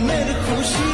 美的呼吸。